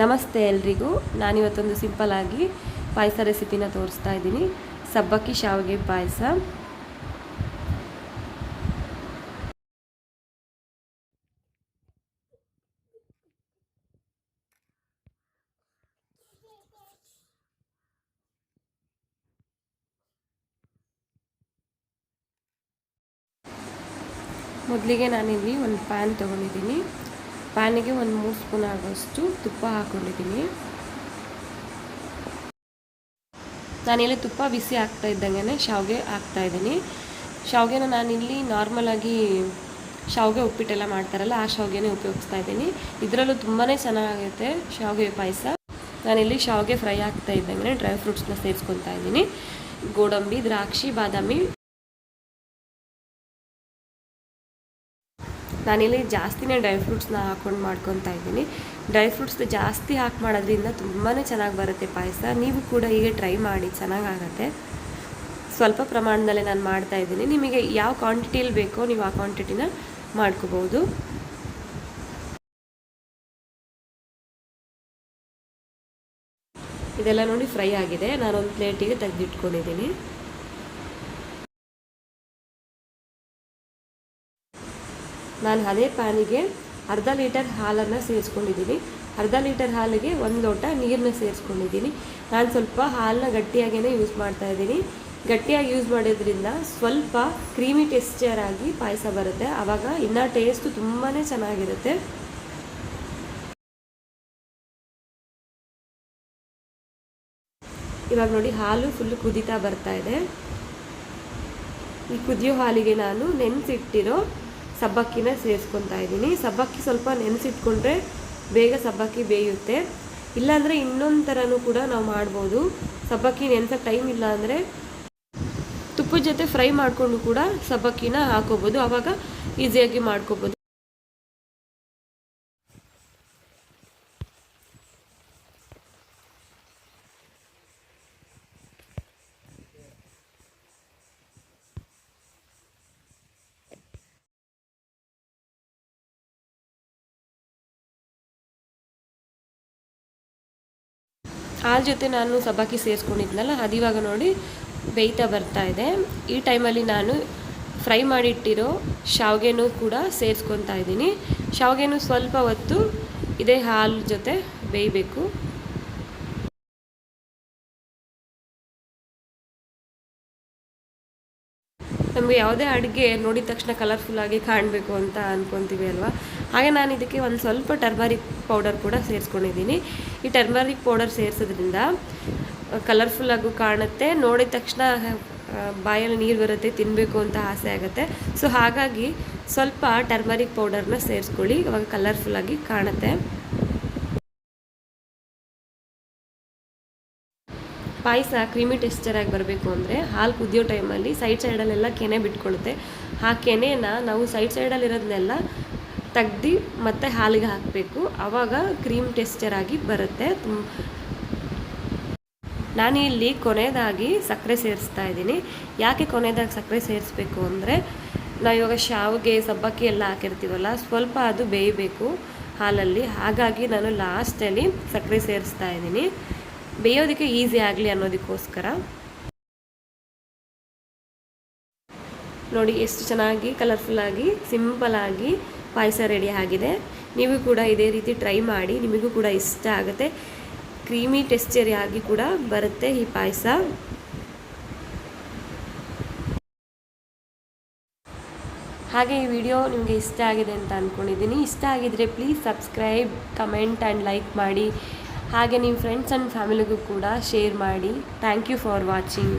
ನಮಸ್ತೆ ಎಲ್ರಿಗೂ. ನಾನಿವತ್ತೊಂದು ಸಿಂಪಲ್ ಆಗಿ ಪಾಯಸ ರೆಸಿಪಿನ ತೋರಿಸ್ತಾ ಇದ್ದೀನಿ. ಸಬ್ಬಕ್ಕಿ ಶಾವಿಗೆ ಪಾಯಸ. ಮೊದಲಿಗೆ ನಾನಿಲ್ಲಿ ಒಂದು ಪ್ಯಾನ್ ತೊಗೊಂಡಿದ್ದೀನಿ. ಪ್ಯಾನಿಗೆ ಒಂದು ಮೂರು ಸ್ಪೂನ್ ಆಗೋಷ್ಟು ತುಪ್ಪ ಹಾಕ್ಕೊಂಡಿದ್ದೀನಿ ನಾನಿಲ್ಲಿ ತುಪ್ಪ ಬಿಸಿ ಆಗ್ತಾ ಇದ್ದಂಗೆ ಶಾವಿಗೆ ಹಾಕ್ತಾ ಇದ್ದೀನಿ. ಶಾವಿಗೆನ ನಾನಿಲ್ಲಿ ನಾರ್ಮಲಾಗಿ ಶಾವಿಗೆ ಉಪ್ಪಿಟ್ಟೆಲ್ಲ ಮಾಡ್ತಾರಲ್ಲ, ಆ ಶಾವಿಗೆನೇ ಉಪಯೋಗಿಸ್ತಾ ಇದ್ದೀನಿ. ಇದರಲ್ಲೂ ತುಂಬಾ ಚೆನ್ನಾಗಿರುತ್ತೆ ಶಾವಿಗೆ ಪಾಯಸ. ನಾನಿಲ್ಲಿ ಶಾವಿಗೆ ಫ್ರೈ ಆಗ್ತಾ ಇದ್ದಂಗೆ ಡ್ರೈ ಫ್ರೂಟ್ಸ್ನ ಸೇರಿಸ್ಕೊತಾ ಇದ್ದೀನಿ. ಗೋಡಂಬಿ, ದ್ರಾಕ್ಷಿ, ಬಾದಾಮಿ. ನಾನಿಲ್ಲಿ ಜಾಸ್ತಿನೇ ಡ್ರೈ ಫ್ರೂಟ್ಸ್ನ ಹಾಕ್ಕೊಂಡು ಮಾಡ್ಕೊತಾ ಇದ್ದೀನಿ. ಡ್ರೈ ಫ್ರೂಟ್ಸ್ ಜಾಸ್ತಿ ಹಾಕಿ ಮಾಡೋದ್ರಿಂದ ತುಂಬಾ ಚೆನ್ನಾಗಿ ಬರುತ್ತೆ ಪಾಯಸ. ನೀವು ಕೂಡ ಹೀಗೆ ಟ್ರೈ ಮಾಡಿ, ಚೆನ್ನಾಗಾಗತ್ತೆ. ಸ್ವಲ್ಪ ಪ್ರಮಾಣದಲ್ಲೇ ನಾನು ಮಾಡ್ತಾ ಇದ್ದೀನಿ. ನಿಮಗೆ ಯಾವ ಕ್ವಾಂಟಿಟಿಯಲ್ಲಿ ಬೇಕೋ ನೀವು ಆ ಕ್ವಾಂಟಿಟಿನ ಮಾಡ್ಕೋಬೋದು. ಇದೆಲ್ಲ ನೋಡಿ ಫ್ರೈ ಆಗಿದೆ. ನಾನೊಂದು ಪ್ಲೇಟಿಗೆ ತೆಗೆದಿಟ್ಕೊಂಡಿದ್ದೀನಿ. ನಾನು ಅದೇ ಪ್ಯಾನಿಗೆ ಅರ್ಧ ಲೀಟರ್ ಹಾಲನ್ನು ಸೇರಿಸ್ಕೊಂಡಿದ್ದೀನಿ. ಅರ್ಧ ಲೀಟರ್ ಹಾಲಿಗೆ ಒಂದು ಲೋಟ ನೀರನ್ನ ಸೇರಿಸ್ಕೊಂಡಿದ್ದೀನಿ. ನಾನು ಸ್ವಲ್ಪ ಹಾಲನ್ನ ಗಟ್ಟಿಯಾಗೇ ಯೂಸ್ ಮಾಡ್ತಾ ಇದ್ದೀನಿ. ಗಟ್ಟಿಯಾಗಿ ಯೂಸ್ ಮಾಡೋದ್ರಿಂದ ಸ್ವಲ್ಪ ಕ್ರೀಮಿ ಟೆಕ್ಸ್ಚರ್ ಆಗಿ ಪಾಯಸ ಬರುತ್ತೆ. ಆವಾಗ ಇನ್ನೂ ಟೇಸ್ಟು ತುಂಬಾ ಚೆನ್ನಾಗಿರುತ್ತೆ. ಇವಾಗ ನೋಡಿ ಹಾಲು ಫುಲ್ ಕುದೀತಾ ಬರ್ತಾ ಇದೆ. ಈ ಕುದಿಯೋ ಹಾಲಿಗೆ ನಾನು ನೆನೆಸಿಟ್ಟಿರೋ ಸಬ್ಬಕ್ಕಿನ ಸೇರಿಸ್ಕೊತಾ ಇದ್ದೀನಿ. ಸಬ್ಬಕ್ಕಿ ಸ್ವಲ್ಪ ನೆನೆಸಿಟ್ಕೊಂಡ್ರೆ ಬೇಗ ಸಬ್ಬಕ್ಕಿ ಬೇಯುತ್ತೆ. ಇಲ್ಲಾಂದರೆ ಇನ್ನೊಂದು ಥರನೂ ಕೂಡ ನಾವು ಮಾಡ್ಬೋದು. ಸಬ್ಬಕ್ಕಿ ನೆನೆಸೋಕ್ಕೆ ಟೈಮ್ ಇಲ್ಲ ಅಂದರೆ ತುಪ್ಪದ ಜೊತೆ ಫ್ರೈ ಮಾಡಿಕೊಂಡು ಕೂಡ ಸಬ್ಬಕ್ಕಿನ ಹಾಕೋಬೋದು. ಆವಾಗ ಈಸಿಯಾಗಿ ಮಾಡ್ಕೋಬೋದು. ಹಾಲು ಜೊತೆ ನಾನು ಸಬಾಕಿ ಸೇರಿಸ್ಕೊಂಡಿದ್ನಲ್ಲ, ಅದು ಇವಾಗ ನೋಡಿ ಬೇಯ್ತಾ ಬರ್ತಾ ಇದೆ. ಈ ಟೈಮಲ್ಲಿ ನಾನು ಫ್ರೈ ಮಾಡಿಟ್ಟಿರೋ ಶಾವಿಗೆನೂ ಕೂಡ ಸೇರಿಸ್ಕೊತಾ ಇದ್ದೀನಿ. ಶಾವಿಗೆನೂ ಸ್ವಲ್ಪ ಹೊತ್ತು ಇದೇ ಹಾಲು ಜೊತೆ ಬೇಯಬೇಕು. ನಮಗೆ ಯಾವುದೇ ಅಡುಗೆ ನೋಡಿದ ತಕ್ಷಣ ಕಲರ್ಫುಲ್ಲಾಗಿ ಕಾಣಬೇಕು ಅಂತ ಅಂದ್ಕೊತೀವಿ ಅಲ್ವಾ? ಹಾಗೆ ನಾನು ಇದಕ್ಕೆ ಒಂದು ಸ್ವಲ್ಪ ಟರ್ಮರಿಕ್ ಪೌಡರ್ ಕೂಡ ಸೇರಿಸ್ಕೊಂಡಿದ್ದೀನಿ. ಈ ಟರ್ಮರಿಕ್ ಪೌಡರ್ ಸೇರಿಸೋದ್ರಿಂದ ಕಲರ್ಫುಲ್ಲಾಗೂ ಕಾಣುತ್ತೆ. ನೋಡಿದ ತಕ್ಷಣ ಬಾಯಲ್ಲಿ ನೀರು ಬರುತ್ತೆ ತಿನ್ನಬೇಕು ಅಂತ ಆಸೆ ಆಗುತ್ತೆ. ಸೊ ಹಾಗಾಗಿ ಸ್ವಲ್ಪ ಟರ್ಮರಿಕ್ ಪೌಡರ್ನ ಸೇರಿಸ್ಕೊಳ್ಳಿ. ಇವಾಗ ಕಲರ್ಫುಲ್ಲಾಗಿ ಕಾಣುತ್ತೆ. ಪಾಯಸ ಕ್ರೀಮಿ ಟೆಕ್ಸ್ಚರಾಗಿ ಬರಬೇಕು ಅಂದರೆ ಹಾಲು ಕುದಿಯೋ ಟೈಮಲ್ಲಿ ಸೈಡ್ ಸೈಡಲ್ಲೆಲ್ಲ ಕೆನೆ ಬಿಟ್ಕೊಳುತ್ತೆ ಆ ಕೆನೆನ ನಾವು ಸೈಡ್ ಸೈಡಲ್ಲಿರೋದನ್ನೆಲ್ಲ ತೆಗ್ದು ಮತ್ತೆ ಹಾಲಿಗೆ ಹಾಕಬೇಕು. ಆವಾಗ ಕ್ರೀಮ್ ಟೆಕ್ಸ್ಚರ್ ಆಗಿ ಬರುತ್ತೆ. ನಾನು ಇಲ್ಲಿ ಕೊನೆಯದಾಗಿ ಸಕ್ಕರೆ ಸೇರಿಸ್ತಾ ಇದ್ದೀನಿ. ಯಾಕೆ ಕೊನೆಯದಾಗಿ ಸಕ್ಕರೆ ಸೇರಿಸ್ಬೇಕು ಅಂದರೆ ನಾವು ಇವಾಗ ಶಾವಿಗೆ, ಸಬ್ಬಕ್ಕಿ ಎಲ್ಲ ಹಾಕಿರ್ತೀವಲ್ಲ, ಸ್ವಲ್ಪ ಅದು ಬೇಯಬೇಕು ಹಾಲಲ್ಲಿ. ಹಾಗಾಗಿ ನಾನು ಲಾಸ್ಟಲ್ಲಿ ಸಕ್ಕರೆ ಸೇರಿಸ್ತಾ ಇದ್ದೀನಿ. ಬೇಯೋದಕ್ಕೆ ಈಸಿ ಆಗಲಿ ಅನ್ನೋದಕ್ಕೋಸ್ಕರ. ನೋಡಿ, ಎಷ್ಟು ಚೆನ್ನಾಗಿ ಕಲರ್ಫುಲ್ಲಾಗಿ ಸಿಂಪಲಾಗಿ ಪಾಯಸ ರೆಡಿ ಆಗಿದೆ. ನೀವು ಕೂಡ ಇದೇ ರೀತಿ ಟ್ರೈ ಮಾಡಿ, ನಿಮಗೂ ಕೂಡ ಇಷ್ಟ ಆಗುತ್ತೆ. ಕ್ರೀಮಿ ಟೆಕ್ಸ್ಚರಿ ಆಗಿ ಕೂಡ ಬರುತ್ತೆ ಈ ಪಾಯಸ. ಹಾಗೆ ಈ ವಿಡಿಯೋ ನಿಮಗೆ ಇಷ್ಟ ಆಗಿದೆ ಅಂತ ಅಂದ್ಕೊಂಡಿದ್ದೀನಿ ಇಷ್ಟ ಆಗಿದರೆ please subscribe comment and like ಮಾಡಿ. ಹಾಗೆ ನಿಮ್ಮ ಫ್ರೆಂಡ್ಸ್ ಆ್ಯಂಡ್ ಫ್ಯಾಮಿಲಿಗೂ ಕೂಡ ಶೇರ್ ಮಾಡಿ. Thank you for watching